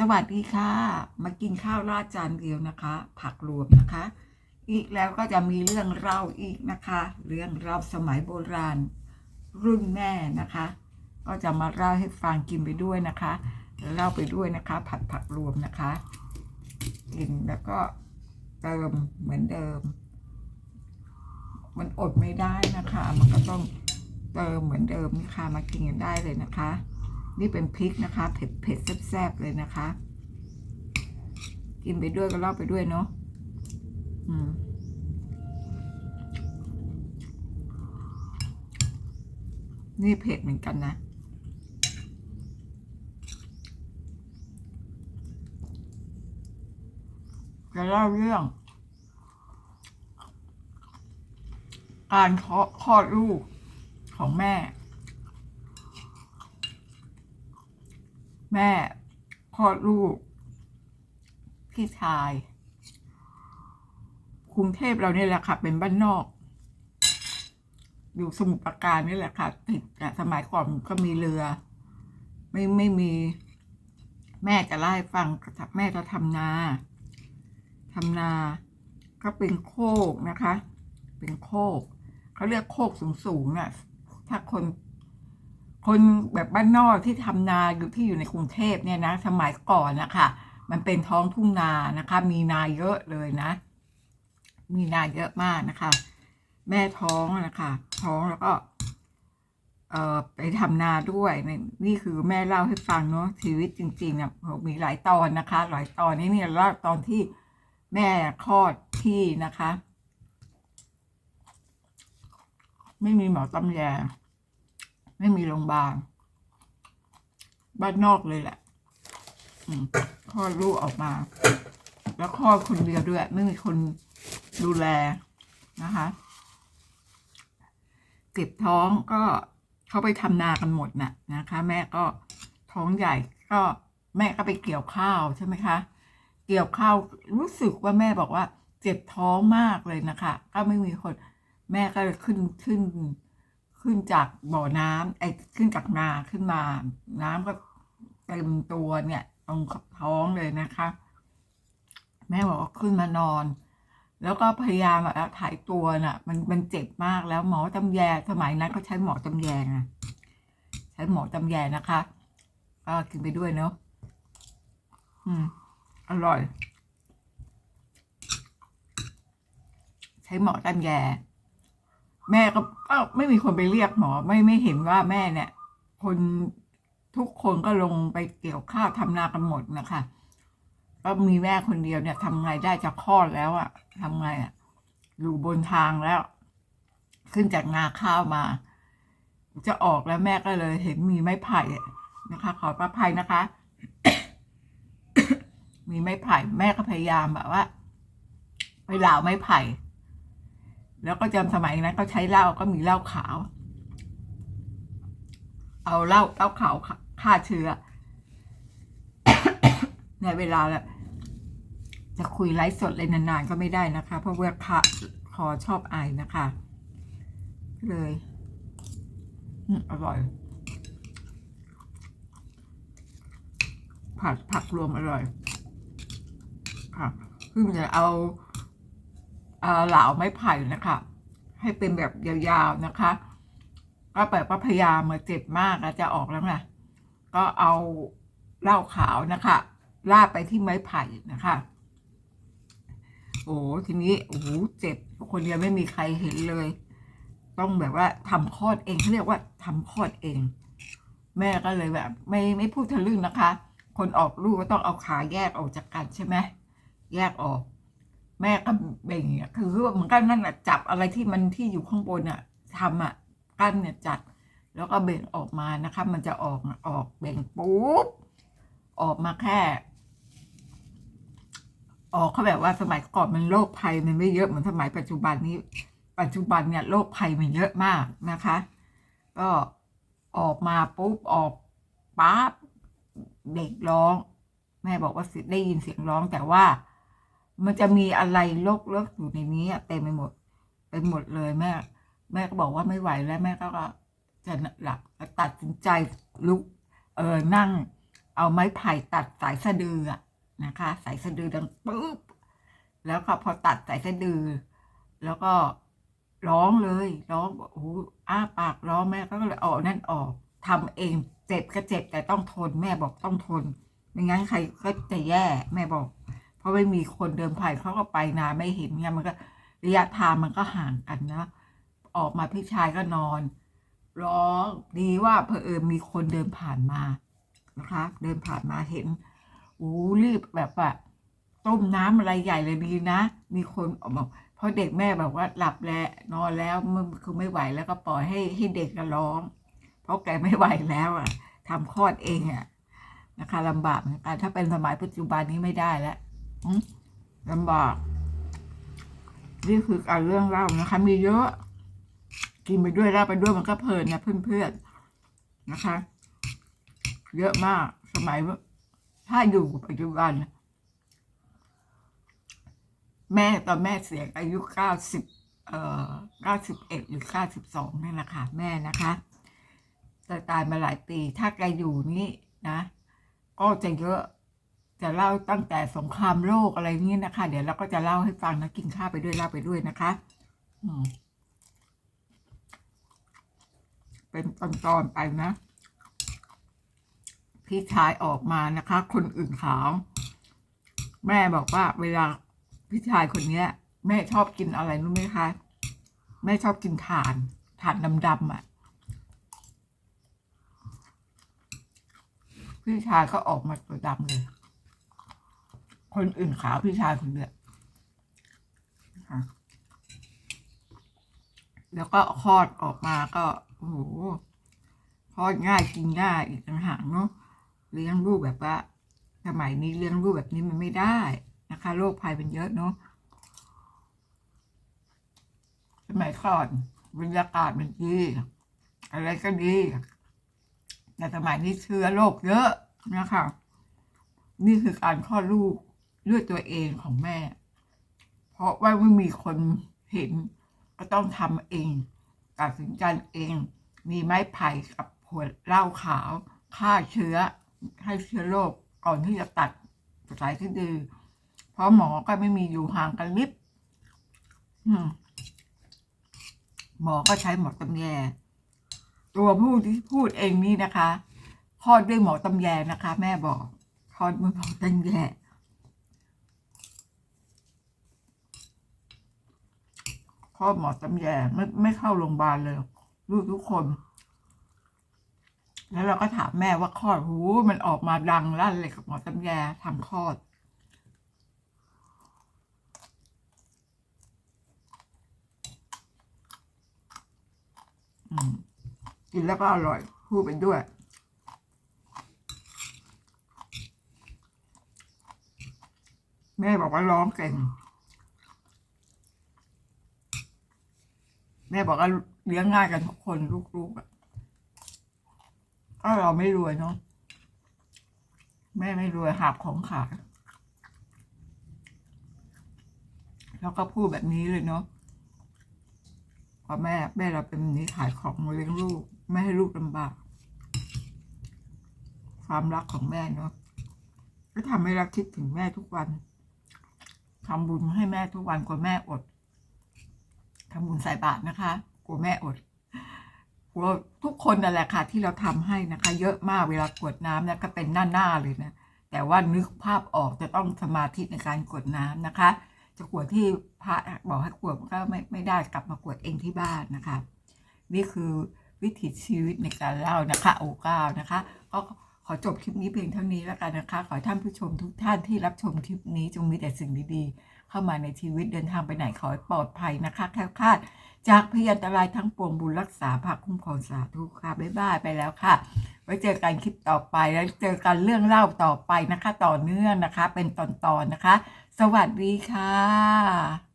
สวัสดีค่ะ มากินข้าวราดจานเดียวนะคะ ผักรวมนะคะ อีกแล้วก็จะมีเรื่องเล่าอีกนะคะ เรื่องเล่าสมัยโบราณ รุ่นแม่นะคะ ก็จะมาเล่าให้ฟังกินไปด้วยนะคะเล่าไปด้วยนะคะ ผัดผักรวมนะคะ กินแล้วก็เติมเหมือนเดิม มันอดไม่ได้นะคะ มันก็ต้องเติมเหมือนเดิมนี่ค่ะมากินกันได้เลยนะคะ นี่เป็นพริกนะคะ เผ็ดเผ็ดแซ่บๆเลยนะคะ กินไปด้วยก็เล่าไปด้วยเนาะอืมนี่เผ็ดเหมือนกันนะ จะเล่าเรื่อง การคลอดลูกของแม่ แม่คลอลูก พี่ชายกรุงเทพเราเนี่ยแหละค่ะ เป็นบ้านนอก อยู่สมุทรปราการนี่แหละค่ะติดสมัยก่อนก็มีเรือ ไม่ไม่มี แม่จะเล่ฟังแม่จะทำนาทำนา ก็เป็นโคกนะคะ เป็นโคกเขาเรียกโคกสูงสูงๆน่ะถ้าคน คนแบบบ้านนอกที่ทำนาอยู่ที่อยู่ในกรุงเทพเนี่ยนะ สมัยก่อนนะคะมันเป็นท้องทุ่งนานะคะ มีนาเยอะเลยนะ มีนาเยอะมากนะคะ แม่ท้องนะคะ ท้องแล้วก็ เอ่อไปทำนาด้วยนี่คือแม่เล่าให้ฟังเนาะชีวิตจริงๆเนี่ยมีหลายตอนนะคะ หลายตอนนี้เนี่ยเล่าตอนที่แม่คลอดที่นะคะ ไม่มีหมอตำแย ไม่มีโรงพยาบาลบ้านนอกเลยแหละอืมคลอดลูกออกมา แล้วคลอดคนเดียวด้วย ไม่มีคนดูแลนะคะ เก็บท้องก็เขาไปทำนากันหมดน่ะนะคะ แม่ก็ท้องใหญ่ก็แม่ก็ไปเกี่ยวข้าวใช่ไหมคะ เกี่ยวข้าวรู้สึกว่าแม่บอกว่า เจ็บท้องมากเลยนะคะ ก็ไม่มีคน แม่ก็ขึ้นขึ้น ขึ้นจากบ่อน้ำไอ้ขึ้นจากนาขึ้นมา น้ำก็เต็มตัวเนี่ยตรงท้องเลยนะคะ แม่บอกว่าขึ้นมานอน แล้วก็พยายามแบบถ่ายตัวน่ะ มันมันเจ็บมากแล้วหมอตำแยสมัยนั้นเขาใช้หมอตำแยไงใช้หมอตำแยนะคะก็กินไปด้วยเนาะอืม อร่อย ใช้หมอตำแย แม่ก็ไม่มีคนไปเรียกหมอ ไม่ไม่เห็นว่าแม่เนี่ย คนทุกคนก็ลงไปเกี่ยวข้าวทำนากันหมดนะคะก็มีแม่คนเดียวเนี่ยทำไงได้จะคลอดแล้วอะทำไงอะอยู่บนทางแล้ว ขึ้นจากนาข้าวมา จะออกแล้วแม่ก็เลย เห็นมีไม้ไผ่นะคะ ขอประภัยนะคะ มีไม้ไผ่ แม่ก็พยายามแบบว่า ไปเหลาไม้ไผ่ แล้วก็จำสมัยนั้นก็ใช้เหล้าก็มีเหล้าขาว เอาเหล้าเหล้าขาวฆ่าเชื้อ ในเวลาละจะคุยไลฟ์สดเลยนานๆก็ไม่ได้นะคะ เพราะว่าค่ะคอชอบไอนะคะ เลยอืมอร่อย ผัดผักรวมอร่อยค่ะคือมันจะเอา เอาเหลาไม้ไผ่นะคะ ให้เป็นแบบยาวๆนะคะ ก็แบบว่าพยายามมาเจ็บมากจะออกแล้วไงก็เอาเหล้าขาวนะคะลาดไปที่ไม้ไผ่นะคะ โอ้ทีนี้โอ้โหเจ็บคนเดียวไม่มีใครเห็นเลย ต้องแบบว่าทำคลอดเองเขาเรียกว่าทำคลอดเอง แม่ก็เลยแบบ ไม่ไม่พูดทะลึ่งนะคะ คนออกลูกก็ต้องเอาขาแยกออกจากกันใช่ไหมแยกออก แม่ก็เบ่งอะคือว่ามันก็นั่นแหะจับอะไรที่มันที่อยู่ข้างบนอะทำอะกั้นเนี่ยจัด แล้วก็เบ่งออกมานะคะ มันจะออกออกเบ่งปุ๊บออกมาแค่ ออกเขาแบบว่าสมัยก่อนมันโรคภัยมันไม่เยอะเหมือนสมัยปัจจุบันนี้ ปัจจุบันเนี่ยโรคภัยมันเยอะมากนะคะ ก็ออกมาปุ๊บออกปั๊บเด็กร้อง แม่บอกว่าได้ยินเสียงร้องแต่ว่า มันจะมีอะไรโรคๆอยู่ในนี้อะเต็มไปหมดไปหมดเลยแม่ แม่ก็บอกว่าไม่ไหวแล้วแม่ก็จะหลับตัดสินใจลุกเออนั่ง เอาไม้ไผ่ตัดสายสะดือนะคะ สายสะดือดังปุ๊บแล้วก็พอตัดสายสะดือ แล้วก็ร้องเลยร้องบอกโอ้โหอ้าปากร้องแม่ก็เลยเอานั่นออกทำเองเจ็บก็เจ็บแต่ต้องทนแม่บอกต้องทนไม่งั้นใครก็จะแย่แม่บอก ราะไม่มีคนเดินผ่านเขาก็ไปนานไม่เห็นเนี่ยมันก็ระยะทางมันก็ห่างกันนะ ออกมาพี่ชายก็นอน ร้องดีว่าเพอเอิญมีคนเดินผ่านมานะคะ เดินผ่านมาเห็นโอ้รีบแบบว่าต้มน้ำอะไรใหญ่เลยดีนะ มีคนออกมาเพราะเด็กแม่แบบว่าหลับแล้วนอนแล้วมันคือไม่ไหวแล้วก็ปล่อยให้ให้เด็กก็ร้อง เพราะแกไม่ไหวแล้วอะทำคลอดเองอะนะคะลำบากเหมือนกันถ้าเป็นสมัยปัจจุบันนี้ไม่ได้แล้ว ลำบาก นี่คือการเรื่องเล่านะคะ มีเยอะ กินไปด้วยเล่าไปด้วยมันก็เพลินนะเพื่อนๆนะคะ เยอะมาก สมัยถ้าอยู่ปัจจุบัน แม่ตอนแม่เสียอายุเก้าสิบเอ่อเก้าสิบเอ็ดหรือเก้าสิบสองนี่แหละค่ะแม่นะคะแต่ตายมาหลายปี ถ้าแกอยู่นี่นะ ก็จะเยอะ จะเล่าตั้งแต่สงครามโลกอะไรนี้นะคะ เดี๋ยวเราก็จะเล่าให้ฟังนะกินข้าวไปด้วยเล่าไปด้วยนะคะอืมเป็นตอนๆไปนะพี่ชายออกมานะคะ คนอื่นขาว แม่บอกว่า เวลาพี่ชายคนเนี้ย แม่ชอบกินอะไรรู้ไหมคะ แม่ชอบกินถ่านถ่านดำๆอะ พี่ชายก็ออกมาตัวดำเลย คนอื่นขาวพี่ชายคนเดียวแล้วก็คลอดออกมาก็โอ้โหคลอดง่ายกินง่ายอีกต่างหากเนาะเลี้ยงลูกแบบว่าสมัยนี้เลี้ยงลูกแบบนี้มันไม่ได้นะคะโรคภัยเป็นเยอะเนาะสมัยก่อนบรรยากาศมันดีอะไรก็ดีแต่สมัยนี้เชื้อโรคเยอะนะคะนี่คือการคลอดลูก ด้วยตัวเองของแม่ เพราะว่าไม่มีคนเห็น ก็ต้องทำเองตัดสินใจเอง มีไม้ไผ่กับขวดเหล้าขาวฆ่าเชื้อ ให้เชื้อโรคก่อนที่จะตัดสายที่ดือเพราะหมอก็ไม่มีอยู่ห่างกันลิบหมอก็ใช้หมอตำแย ตัวผู้ที่พูดเองนี่นะคะคลอดด้วยหมอตำแยนะคะ แม่บอกคลอดด้วยหมอตำแย คลอดหมอตำแยไม่ไม่เข้าโรงพยาบาลเลยลูกทุกคน แล้วเราก็ถามแม่ว่าคลอดหูมันออกมาดังลั่นเลยกับหมอตำแยทำคลอด กินแล้วก็อร่อยพูดไปด้วยแม่บอกว่าร้องเก่ง ม่บอกว่าเลี้ยงง่ายกันทุกคนลูกๆอะก็เราไม่รวยเนาะแม่ไม่รวยหาบของขายแล้วก็พูดแบบนี้เลยเนาะพอแม่แม่เราเป็นนี้ขายของเลี้ยงลูก ไม่ให้ลูกลำบาก ความรักของแม่เนาะก็ทำให้เราคิดถึงแม่ทุกวันทำบุญให้แม่ทุกวันกลัวแม่อด ทำบุญใส่บาตรนะคะ กลัวแม่อด กลัวทุกคนนั่นแหละค่ะ ที่เราทำให้นะคะ เยอะมากเวลากวดน้ำนะก็เป็นหน้าๆเลยนะ แต่ว่านึกภาพออกจะต้องสมาธิในการกวดน้ำนะคะ จะกวดที่พระบอกให้กวดก็ไม่ไม่ได้กลับมากวดเองที่บ้านนะคะ นี่คือวิถีชีวิตในการเล่านะคะ โอก้านะคะก็ ขอจบคลิปนี้เพียงเท่านี้แล้วกันนะคะ ขอท่านผู้ชมทุกท่านที่รับชมคลิปนี้จงมีแต่สิ่งดีๆ เข้ามาในชีวิตเดินทางไปไหนขอให้ปลอดภัยนะคะ แคล้วคลาดจากพยันตรายทั้งปวงบุญรักษาภาคคุ้มครองสาธุค่ะบ๊ายบายไปแล้วค่ะ ไว้เจอกันคลิปต่อไปแล้วเจอกันเรื่องเล่าต่อไปนะคะ ต่อเนื่องนะคะ เป็นตอนๆนะคะ สวัสดีค่ะ